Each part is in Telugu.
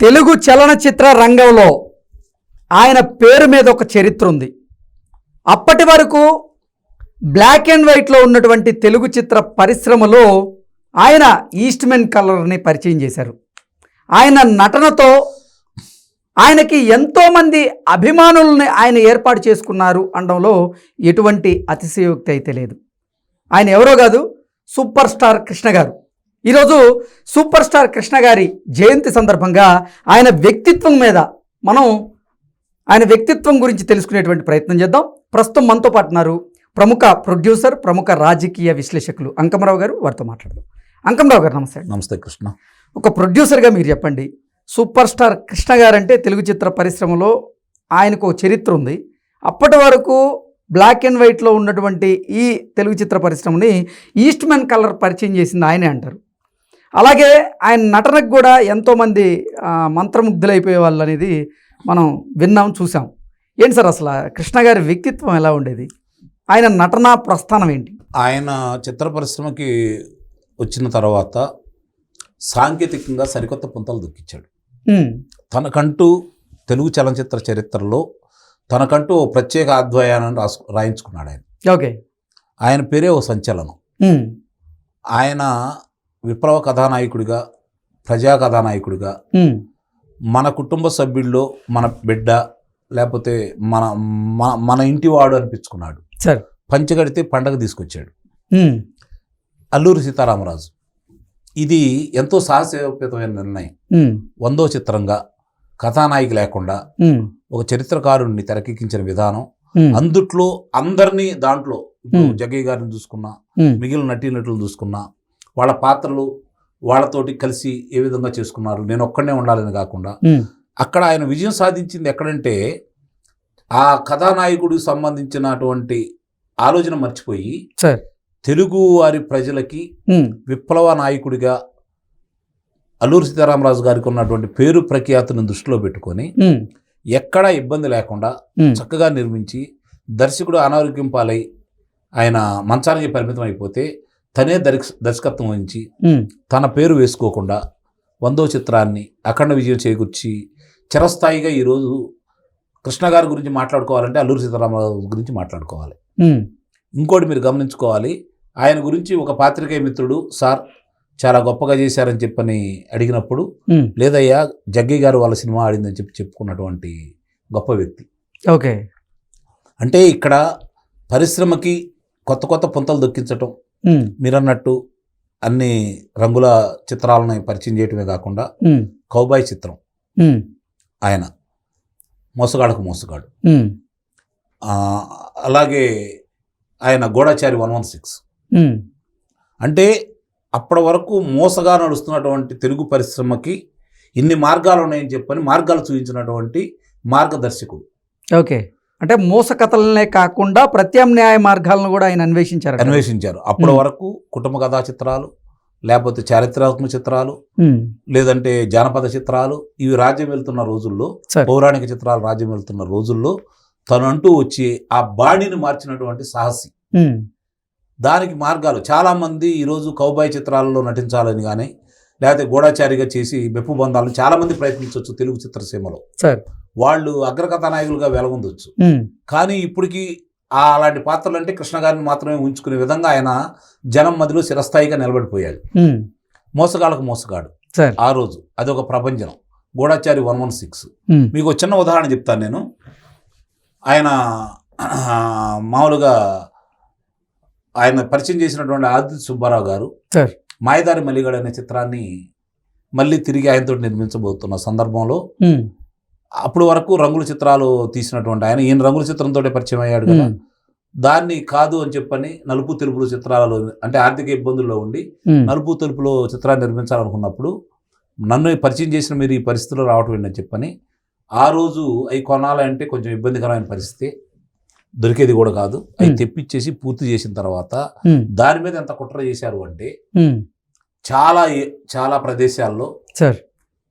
తెలుగు చలనచిత్ర రంగంలో ఆయన పేరు మీద ఒక చరిత్ర ఉంది. అప్పటి వరకు బ్లాక్ అండ్ వైట్లో ఉన్నటువంటి తెలుగు చిత్ర పరిశ్రమలో ఆయన ఈస్ట్మెన్ కలర్ని పరిచయం చేశారు. ఆయన నటనతో ఆయనకి ఎంతోమంది అభిమానుల్ని ఆయన ఏర్పాటు చేసుకున్నారు అనడంలో ఎటువంటి అతిశయోక్తి అయితే లేదు. ఆయన ఎవరో కాదు సూపర్ స్టార్ కృష్ణ గారు. ఈరోజు సూపర్ స్టార్ కృష్ణ గారి జయంతి సందర్భంగా ఆయన వ్యక్తిత్వం మీద మనం ఆయన వ్యక్తిత్వం గురించి తెలుసుకునేటువంటి ప్రయత్నం చేద్దాం. ప్రస్తుతం మనతో పాటు ఉన్నారు ప్రముఖ ప్రొడ్యూసర్ ప్రముఖ రాజకీయ విశ్లేషకులు అంకమరావు గారు. వారితో మాట్లాడదాం. అంకమరావు గారు నమస్తే. నమస్తే కృష్ణ. ఒక ప్రొడ్యూసర్గా మీరు చెప్పండి. సూపర్ స్టార్ కృష్ణ గారు అంటే తెలుగు చిత్ర పరిశ్రమలో ఆయనకు చరిత్ర ఉంది. అప్పటి వరకు బ్లాక్ అండ్ వైట్లో ఉన్నటువంటి ఈ తెలుగు చిత్ర పరిశ్రమని ఈస్ట్ మ్యాన్ కలర్ పరిచయం చేసింది ఆయనే అంటారు. అలాగే ఆయన నటనకు కూడా ఎంతోమంది మంత్రముగ్ధులైపోయే వాళ్ళు అనేది మనం విన్నాం చూసాం ఏంటి సార్ అసలు కృష్ణ గారి వ్యక్తిత్వం ఎలా ఉండేది? ఆయన నటనా ప్రస్థానం ఏంటి? ఆయన చిత్ర పరిశ్రమకి వచ్చిన తర్వాత సాంకేతికంగా సరికొత్త పుంతలు దొక్కించాడు తనకంటూ తెలుగు చలనచిత్ర చరిత్రలో తనకంటూ ఓ ప్రత్యేక అధ్వయాన్ని రాసు రాయించుకున్నాడు ఆయన. ఓకే. ఆయన పేరే ఓ సంచలనం. ఆయన విప్లవ కథానాయకుడిగా ప్రజా కథానాయకుడిగా మన కుటుంబ సభ్యుల్లో మన బిడ్డ లేకపోతే మన మన మన ఇంటివాడు అనిపించుకున్నాడు. సార్. పంచగడితే పండగ తీసుకొచ్చాడు. అల్లూరి సీతారామరాజు. ఇది ఎంతో సాహసోపేతమైన నిర్ణయం. వందో చిత్రంగా కథానాయిక లేకుండా ఒక చరిత్రకారుణ్ణి తెరకెక్కించిన విధానం. అందుట్లో అందరినీ దాంట్లో. జగ్గయ్య గారిని చూసుకున్నా మిగిలిన నటీనటులు చూసుకున్నా వాళ్ళ పాత్రలు వాళ్ళతోటి కలిసి ఏ విధంగా చేసుకున్నారు? నేను ఒక్కడనే ఉండాలని కాకుండా అక్కడ ఆయన విజయం సాధించింది ఎక్కడంటే ఆ కథానాయకుడికి సంబంధించినటువంటి ఆలోచన మర్చిపోయి తెలుగు వారి ప్రజలకి విప్లవ నాయకుడిగా అల్లూరి సీతారామరాజు గారికి ఉన్నటువంటి పేరు ప్రఖ్యాతులను దృష్టిలో పెట్టుకొని ఎక్కడా ఇబ్బంది లేకుండా చక్కగా నిర్మించి దర్శకుడు అనారోగ్యం పాలై ఆయన మంచానికి పరిమితం అయిపోతే తనే దర్శ దర్శకత్వం వహించి తన పేరు వేసుకోకుండా వందో చిత్రాన్ని అఖండ విజయం చేకూర్చి చిరస్థాయిగా ఈరోజు కృష్ణ గారి గురించి మాట్లాడుకోవాలంటే అల్లూరి సీతారామరాజు గురించి మాట్లాడుకోవాలి. ఇంకోటి మీరు గమనించుకోవాలి ఆయన గురించి ఒక పాత్రికేయ మిత్రుడు సార్ చాలా గొప్పగా చేశారని చెప్పని అడిగినప్పుడు లేదయ్యా జగ్గయ్య గారు వాళ్ళ సినిమా ఆడిందని చెప్పి చెప్పుకున్నటువంటి గొప్ప వ్యక్తి. ఓకే. అంటే ఇక్కడ పరిశ్రమకి కొత్త కొత్త పుంతలు దొక్కించటం ఉమ్, మీరన్నట్టు అన్ని రంగుల చిత్రాలను పరిచయం చేయటమే కాకుండా కౌబాయ్ చిత్రం ఆయన మోసగాడకు మోసగాడు. అలాగే ఆయన గూఢాచారి వన్ వన్ సిక్స్. అంటే అప్పటి వరకు మోసగా నడుస్తున్నటువంటి తెలుగు పరిశ్రమకి ఇన్ని మార్గాలు ఉన్నాయని చెప్పని మార్గాలు చూపించినటువంటి మార్గదర్శకుడు. ఓకే. అంటే మోస కథలనే కాకుండా ప్రత్యామ్నాయ మార్గాలను కూడా ఆయన అన్వేషించారు అన్వేషించారు. అప్పటి. వరకు కుటుంబ కథా చిత్రాలు లేకపోతే చారిత్రాత్మక చిత్రాలు లేదంటే జానపద చిత్రాలు ఇవి రాజ్యం వెళ్తున్న రోజుల్లో పౌరాణిక చిత్రాలు రాజ్యం వెళ్తున్న రోజుల్లో తనంటూ వచ్చి ఆ బాడీని మార్చినటువంటి సాహసి. దానికి మార్గాలు. చాలామంది ఈరోజు కౌబాయ్ చిత్రాలలో నటించాలని కానీ లేకపోతే గూఢాచారిగా చేసి మెప్పు బంధాలను చాలామంది ప్రయత్నించవచ్చు తెలుగు చిత్రసీమలో. వాళ్ళు అగ్రకథానాయకులుగా వెలగొందొచ్చు. ఉమ్, కానీ ఇప్పటికి ఆ అలాంటి పాత్రలు అంటే కృష్ణ గారిని మాత్రమే ఉంచుకునే విధంగా ఆయన జనం మధ్యలో చిరస్థాయిగా నిలబడిపోయాడు. మోసగాళ్ళకు మోసగాడు. ఆ రోజు అదొక ప్రపంచం గూఢాచారి వన్ వన్ సిక్స్. మీకు చిన్న ఉదాహరణ చెప్తాను నేను. ఆయన మామూలుగా ఆయన పరిచయం చేసినటువంటి ఆదిత్య సుబ్బారావు గారు మాయదారి మల్లిగాడు అనే చిత్రాన్ని మళ్ళీ తిరిగి ఆయనతో నిర్మించబోతున్న సందర్భంలో ఉమ్, అప్పటి వరకు రంగుల చిత్రాలు తీసినటువంటి ఆయన. ఈయన రంగుల చిత్రంతో పరిచయం అయ్యాడు కదా. దాన్ని కాదు అని చెప్పని నలుపు తెలుపులు చిత్రాలలో అంటే ఆర్థిక ఇబ్బందుల్లో ఉండి నలుపు తెలుపులో చిత్రాన్ని నిర్మించాలనుకున్నప్పుడు నన్ను పరిచయం చేసిన మీరు ఈ పరిస్థితిలో రావటం ఏంటని చెప్పని ఆ రోజు అవి కొనాలంటే కొంచెం ఇబ్బందికరమైన పరిస్థితి. దొరికేది కూడా కాదు. అవి. తెప్పించేసి పూర్తి చేసిన తర్వాత దాని మీద ఎంత కుట్ర చేశారు అంటే చాలా చాలా ప్రదేశాల్లో సార్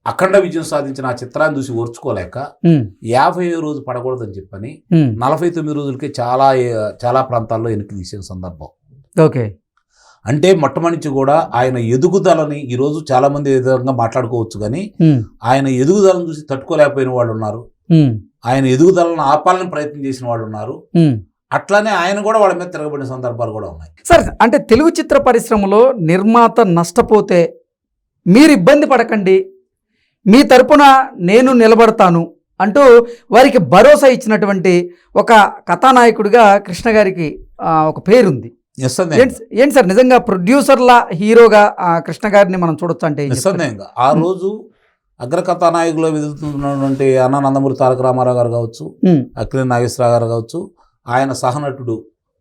అఖండ విజయం సాధించిన ఆ చిత్రాన్ని చూసి ఓర్చుకోలేక యాభై రోజు పడకూడదని చెప్పని నలభై తొమ్మిది రోజులకే చాలా చాలా ప్రాంతాల్లో వెనక్కి తీసిన సందర్భం. ఓకే. అంటే మొట్టమొదటి కూడా ఆయన ఎదుగుదలని ఈరోజు చాలామంది ఏ విధంగా మాట్లాడుకోవచ్చు కానీ ఆయన ఎదుగుదలను చూసి తట్టుకోలేకపోయిన వాళ్ళు ఉన్నారు. ఆయన ఎదుగుదలను ఆపాలని ప్రయత్నం చేసిన వాళ్ళు ఉన్నారు. అట్లానే ఆయన కూడా వాళ్ళ మీద తిరగబడిన సందర్భాలు కూడా ఉన్నాయి. సార్ అంటే తెలుగు చిత్ర పరిశ్రమలో నిర్మాత నష్టపోతే మీరు ఇబ్బంది పడకండి మీ తరపున నేను నిలబడతాను అంటూ వారికి భరోసా ఇచ్చినటువంటి ఒక కథానాయకుడిగా కృష్ణ గారికి ఒక పేరుంది. ఏంటి సార్ నిజంగా ప్రొడ్యూసర్ల హీరోగా కృష్ణ గారిని మనం చూడొచ్చు అంటే? నిస్సందేహంగా ఆ రోజు అగ్రకథానాయకులు వెదులుతున్నటువంటి అన్న నందమూరి తారక రామారావు గారు కావచ్చు ఉమ్, అక్కినే నాగేశ్వరరావు గారు కావచ్చు ఆయన సహనటుడు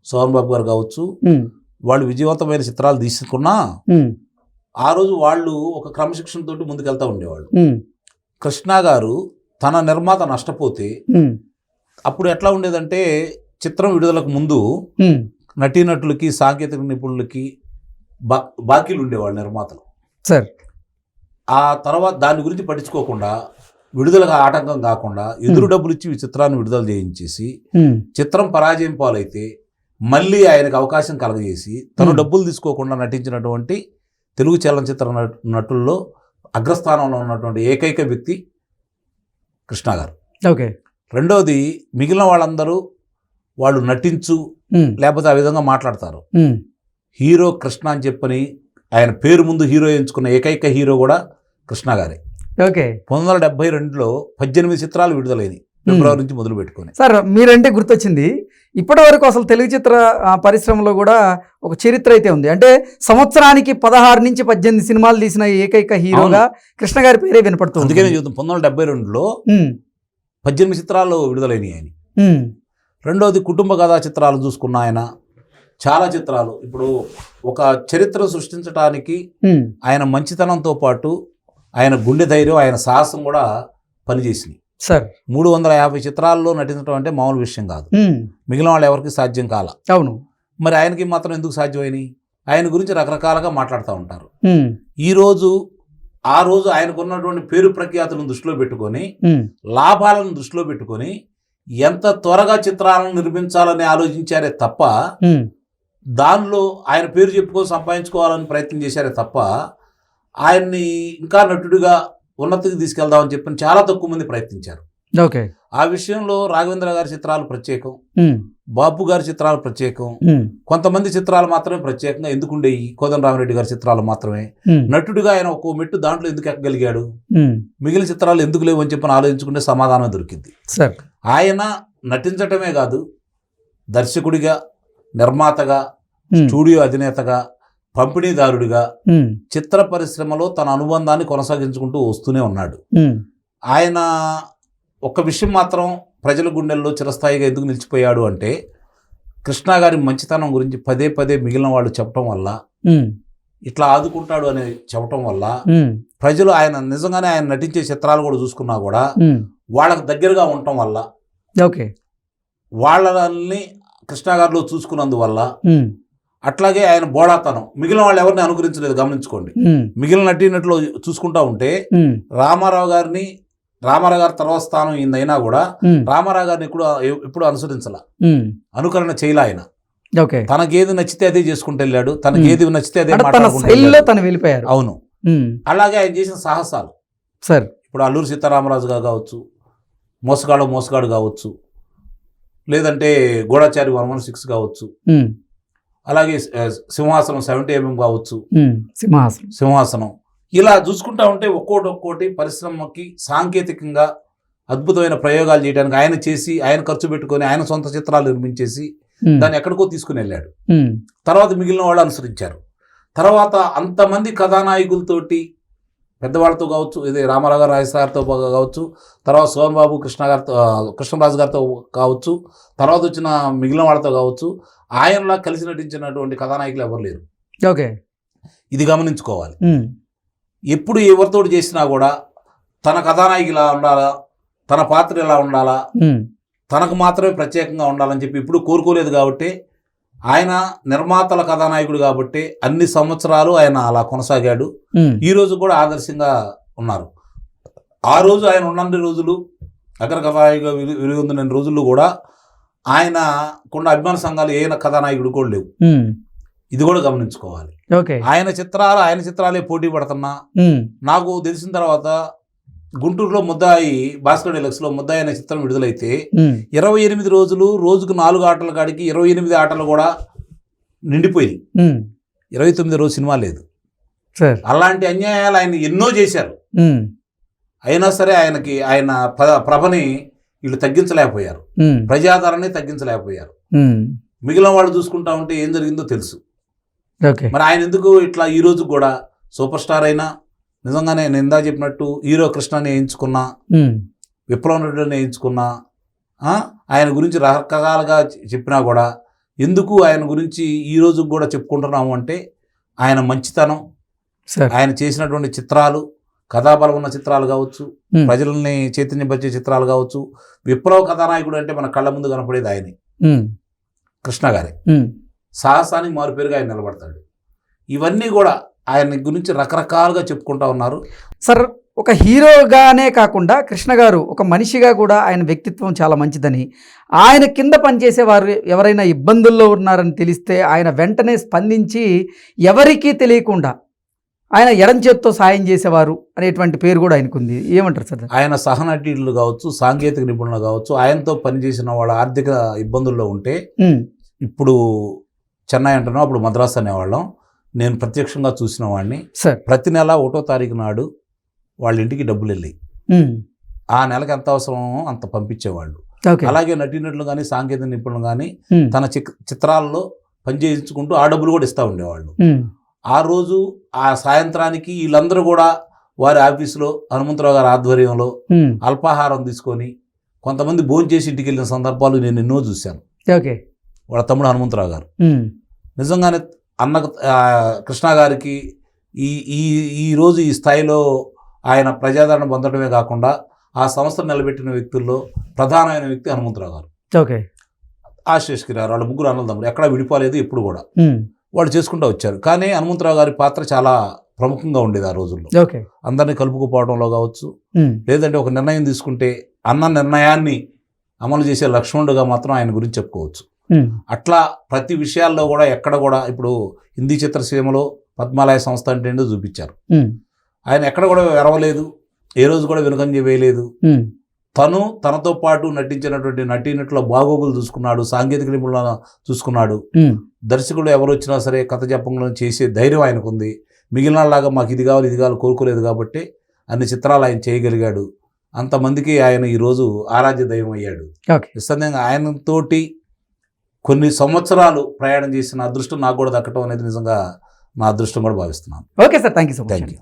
సోహన్ బాబు గారు కావచ్చు ఉమ్, వాళ్ళు విజయవంతమైన చిత్రాలు తీసుకున్నా ఆ రోజు వాళ్ళు ఒక క్రమశిక్షణతోటి ముందుకెళ్తా ఉండేవాళ్ళు. కృష్ణ గారు తన నిర్మాత నష్టపోతే అప్పుడు ఎట్లా ఉండేదంటే చిత్రం విడుదలకు ముందు నటీనటులకి సాంకేతిక నిపుణులకి బా బాకీలు ఉండేవాళ్ళు నిర్మాతలు. సార్. ఆ తర్వాత దాని గురించి పట్టించుకోకుండా విడుదలకు ఆటంకం కాకుండా ఎదురు డబ్బులు ఇచ్చి ఈ చిత్రాన్ని విడుదల చేయించేసి చిత్రం పరాజయం పాలైతే మళ్ళీ ఆయనకు అవకాశం కలగజేసి తను. డబ్బులు తీసుకోకుండా నటించినటువంటి తెలుగు చలనచిత్ర నటు- నటుల్లో అగ్రస్థానంలో ఉన్నటువంటి ఏకైక వ్యక్తి కృష్ణ గారు. ఓకే. రెండవది మిగిలిన వాళ్ళందరూ వాళ్ళు నటించు లేకపోతే ఆ విధంగా మాట్లాడతారు. హీరో కృష్ణ అని చెప్పని ఆయన పేరు ముందు హీరో ఎంచుకున్న ఏకైక హీరో కూడా కృష్ణ గారే. ఓకే. పంతొమ్మిది వందల డెబ్బై రెండులో పద్దెనిమిది చిత్రాలు విడుదలైనవి ఫిబ్రవరి నుంచి మొదలు పెట్టుకొని. సార్ మీరంటే గుర్తొచ్చింది. ఇప్పటి వరకు అసలు తెలుగు చిత్ర పరిశ్రమలో కూడా ఒక చరిత్ర అయితే ఉంది. అంటే సంవత్సరానికి పదహారు నుంచి పద్దెనిమిది సినిమాలు తీసిన ఏకైక హీరోగా కృష్ణ గారి పేరే వినపడుతుంది అందుకనే చూద్దాం పంతొమ్మిది వందల డెబ్బై రెండులో పద్దెనిమిది చిత్రాలు విడుదలైనవి ఆయన. రెండవది కుటుంబ కథా చిత్రాలు చూసుకున్న ఆయన. చాలా చిత్రాలు. ఇప్పుడు ఒక చరిత్ర సృష్టించడానికి ఆయన మంచితనంతో పాటు ఆయన గుండె ధైర్యం ఆయన సాహసం కూడా పనిచేసింది సార్. మూడు వందల యాభై చిత్రాల్లో నటించడం అంటే మామూలు విషయం కాదు. మిగిలిన వాళ్ళు ఎవరికి సాధ్యం కాల. అవును. మరి ఆయనకి మాత్రం ఎందుకు సాధ్యమైనవి ఆయన గురించి రకరకాలుగా మాట్లాడుతూ ఉంటారు. ఈరోజు ఆ రోజు ఆయనకున్నటువంటి పేరు ప్రఖ్యాతులను దృష్టిలో పెట్టుకొని లాభాలను దృష్టిలో పెట్టుకొని ఎంత త్వరగా చిత్రాలను నిర్మించాలని ఆలోచించారే తప్ప దానిలో ఆయన పేరు చెప్పుకొని సంపాదించుకోవాలని ప్రయత్నం చేశారే తప్ప ఆయన్ని ఇంకా నటుడిగా ఉన్నతికి తీసుకెళ్దామని చెప్పని చాలా తక్కువ మంది ప్రయత్నించారు. ఓకే. ఆ విషయంలో రాఘవేంద్ర గారి చిత్రాలు ప్రత్యేకం బాపు గారి చిత్రాలు ప్రత్యేకం కొంతమంది చిత్రాలు మాత్రమే ప్రత్యేకంగా ఎందుకుండేవి కోదండరామరెడ్డి గారి చిత్రాలు మాత్రమే. నటుడిగా ఆయన ఒక్కో మెట్టు దాంట్లో ఎందుకు ఎక్కగలిగాడు? మిగిలిన చిత్రాలు ఎందుకు లేవు అని చెప్పని ఆలోచించుకుంటే సమాధానం దొరికింది. ఆయన నటించటమే కాదు దర్శకుడిగా నిర్మాతగా స్టూడియో అధినేతగా పంపిణీదారుడిగా చిత్ర పరిశ్రమలో తన అనుబంధాన్ని కొనసాగించుకుంటూ వస్తూనే ఉన్నాడు. ఆయన ఒక విషయం మాత్రం ప్రజల గుండెల్లో చిరస్థాయిగా ఎందుకు నిలిచిపోయాడు అంటే కృష్ణ గారి మంచితనం గురించి పదే పదే మిగిలిన వాళ్ళు చెప్పటం వల్ల ఇట్లా ఆదుకుంటాడు అని చెప్పటం వల్ల ప్రజలు ఆయన నిజంగానే ఆయన నటించే చిత్రాలు కూడా చూసుకున్నా కూడా వాళ్ళకి దగ్గరగా ఉండటం వల్ల ఓకే. వాళ్ళని కృష్ణ గారిలో చూసుకున్నందువల్ల అట్లాగే ఆయన బోడాతనం. మిగిలిన వాళ్ళు ఎవరిని అనుకరించలేదు గమనించుకోండి. మిగిలిన నటీనటులు చూసుకుంటా ఉంటే రామారావు గారిని రామారావు గారి తర్వాత స్థానం ఈయనైనా కూడా రామారావు గారిని ఎప్పుడు ఎప్పుడు అనుసరించాల. అనుకరణ చేయలే ఆయన. ఓకే. తనకేది నచ్చితే అదే చేసుకుంటూ వెళ్ళాడు తనకి. ఏది నచ్చితే అదే తన. తను వెళ్ళిపోయారు. అవును. అలాగే ఆయన చేసిన సాహసాలు. సార్. ఇప్పుడు అల్లూరి సీతారామరాజు గారు కావచ్చు మోసగాడు మోసగాడు కావచ్చు లేదంటే గూఢాచారి వన్ వన్ సిక్స్ కావచ్చు. అలాగే సింహాసనం సెవెంటీ ఎంఎం కావచ్చు. సింహాసనం. సింహాసనం. ఇలా చూసుకుంటా ఉంటే ఒక్కోటి ఒక్కోటి పరిశ్రమకి సాంకేతికంగా అద్భుతమైన ప్రయోగాలు చేయడానికి ఆయన చేసి ఆయన ఖర్చు పెట్టుకొని ఆయన సొంత చిత్రాలు నిర్మించేసి దాన్ని ఎక్కడికో తీసుకుని వెళ్ళాడు. తర్వాత మిగిలిన వాళ్ళు అనుసరించారు. తర్వాత అంతమంది కథానాయకులతోటి పెద్దవాళ్ళతో కావచ్చు ఇది రామారావు గారు రాజేష్ గారితో కావచ్చు తర్వాత సోహన్ బాబు కృష్ణ గారితో కృష్ణరాజు గారితో కావచ్చు తర్వాత వచ్చిన మిగిలిన వాళ్ళతో కావచ్చు ఆయనలా కలిసి నటించినటువంటి కథానాయకులు ఎవరు లేరు. ఓకే. ఇది గమనించుకోవాలి. ఎప్పుడు ఎవరితోటి చేసినా కూడా తన కథానాయకి ఇలా ఉండాలా తన పాత్ర ఇలా ఉండాలా తనకు మాత్రమే ప్రత్యేకంగా ఉండాలని చెప్పి ఇప్పుడు కోరుకోలేదు కాబట్టి ఆయన నిర్మాతల కథానాయకుడు కాబట్టి అన్ని సంవత్సరాలు ఆయన అలా కొనసాగాడు. ఈ రోజు కూడా ఆదర్శంగా ఉన్నారు. ఆ రోజు ఆయన ఉన్నన్ని రోజులు అగ్ర కథానాయకుగా విలు- వెలుగొందిన రోజుల్లో కూడా ఆయన కొన్ని అభిమాన సంఘాలు ఏ కథానాయకుడు కూడా లేవు. ఇది కూడా గమనించుకోవాలి. ఆయన చిత్రాలు ఆయన చిత్రాలే పోటీ పడుతున్నా. నాకు తెలిసిన తర్వాత గుంటూరులో ముద్దాయి భాస్కర్ డెలక్స్లో ముద్దాయి అనే చిత్రం విడుదలైతే ఇరవై ఎనిమిది రోజులు రోజుకు నాలుగు ఆటల కాడికి ఇరవై ఎనిమిది ఆటలు కూడా నిండిపోయినాయి. ఉమ్, ఇరవై తొమ్మిది రోజు సినిమా లేదు. అలాంటి అన్యాయాలు ఆయన ఎన్నో చేశారు. అయినా సరే ఆయనకి ఆయన ప్ర- ప్రభని వీళ్ళు తగ్గించలేకపోయారు. ఉమ్, ప్రజాదరణని తగ్గించలేకపోయారు. మిగిలిన వాళ్ళు చూసుకుంటా ఉంటే ఏం జరిగిందో తెలుసు. మరి ఆయన ఎందుకు ఇట్లా ఈ రోజు కూడా సూపర్ స్టార్ అయినా నిజంగానే నేను ఇందా చెప్పినట్టు హీరో కృష్ణని ఎంచుకున్నా ఉమ్, విప్లవ రెడ్డిని ఎంచుకున్నా ఆ, ఆయన గురించి రకరకాలుగా చెప్పినా కూడా ఎందుకు ఆయన గురించి ఈ రోజు కూడా చెప్పుకుంటున్నాము అంటే ఆయన మంచితనం ఆయన చేసినటువంటి చిత్రాలు కథాబలం ఉన్న చిత్రాలు కావచ్చు ప్రజల్ని చైతన్యపరిచే చిత్రాలు కావచ్చు విప్లవ కథానాయకుడు అంటే మన కళ్ళ ముందు కనపడేది ఆయనే. కృష్ణ గారే. సాహసానికి మారుపేరుగా ఆయన నిలబడతాడు. ఇవన్నీ కూడా ఆయన గురించి రకరకాలుగా చెప్పుకుంటా ఉన్నారు. సార్ ఒక హీరోగానే కాకుండా కృష్ణ గారు ఒక మనిషిగా కూడా ఆయన వ్యక్తిత్వం చాలా మంచిదని. ఆయన కింద పనిచేసే వారు ఎవరైనా ఇబ్బందుల్లో ఉన్నారని తెలిస్తే ఆయన వెంటనే స్పందించి ఎవరికీ తెలియకుండా ఆయన ఎడం చేత్తో సాయం చేసేవారు అనేటువంటి పేరు కూడా ఆయనకు ఉంది ఏమంటారు సార్? ఆయన సహనటీలు కావచ్చు సాంకేతిక నిపుణులు కావచ్చు ఆయనతో పనిచేసిన వాళ్ళ ఆర్థిక ఇబ్బందుల్లో ఉంటే ఇప్పుడు చెన్నై అంటున్నాం అప్పుడు మద్రాసు అనేవాళ్ళం. నేను ప్రత్యక్షంగా చూసిన వాడిని ప్రతి నెల ఒకటో తారీఖు నాడు వాళ్ళ ఇంటికి డబ్బులు వెళ్ళాయి. ఆ నెలకు ఎంత అవసరమో అంత పంపించేవాళ్ళు. అలాగే నటీనటులు కానీ సాంకేతిక నిపుణులు కానీ తన చిత్రాల్లో పనిచేయించుకుంటూ ఆ డబ్బులు కూడా ఇస్తూ ఉండేవాళ్ళు. ఆ రోజు ఆ సాయంత్రానికి వీళ్ళందరూ కూడా వారి ఆఫీసులో హనుమంతరావు గారి ఆధ్వర్యంలో అల్పాహారం తీసుకొని కొంతమంది భోజనం చేసి ఇంటికి వెళ్ళిన సందర్భాలు నేను ఎన్నో చూశాను. ఓకే. వాళ్ళ తమ్ముడు హనుమంతరావు గారు. నిజంగానే అన్న కృష్ణ గారికి ఈ ఈ ఈ రోజు ఈ స్థాయిలో ఆయన ప్రజాదరణ పొందడమే కాకుండా ఆ సంస్థను నిలబెట్టిన వ్యక్తుల్లో ప్రధానమైన వ్యక్తి హనుమంతరావు గారు. ఓకే. ఆశేష్ కిరారు వాళ్ళ ముగ్గురు అన్నదమ్ములు ఎక్కడా విడిపోలేదు ఎప్పుడు కూడా. వాళ్ళు చేసుకుంటూ వచ్చారు. కానీ హనుమంతరావు గారి పాత్ర చాలా ప్రముఖంగా ఉండేది ఆ రోజుల్లో. అందరినీ కలుపుకుపోవడంలో కావచ్చు లేదంటే ఒక నిర్ణయం తీసుకుంటే అన్న నిర్ణయాన్ని అమలు చేసే లక్ష్మణుడుగా మాత్రం ఆయన గురించి చెప్పుకోవచ్చు. అట్లా ప్రతి విషయాల్లో కూడా ఎక్కడ కూడా ఇప్పుడు హిందీ చిత్రసీమలో పద్మాలయ సంస్థ అంటే ఏంటో చూపించారు. ఆయన ఎక్కడ కూడా ఎరవలేదు. ఏ రోజు కూడా వెనుకంజ వేయలేదు. తను తనతో పాటు నటించినటువంటి నటీనటుల బాగోగులు చూసుకున్నాడు సాంకేతిక నిపుణులను చూసుకున్నాడు. దర్శకుడు ఎవరు వచ్చినా సరే కథ చెప్పంలో చేసే ధైర్యం ఆయనకుంది. మిగిలిన లాగా మాకు ఇది కావాలి ఇది కావాలి కోరుకోలేదు కాబట్టి అన్ని చిత్రాలు ఆయన చేయగలిగాడు. అంతమందికి ఆయన ఈరోజు ఆరాధ్య దైవం అయ్యాడు. ఓకే. నిస్సందేహంగా ఆయనతోటి కొన్ని సంవత్సరాలు ప్రయాణం చేసిన అదృష్టం నాకు కూడా దక్కడం అనేది నిజంగా నా అదృష్టం కూడా భావిస్తున్నాను. Okay sir thank you so much thank you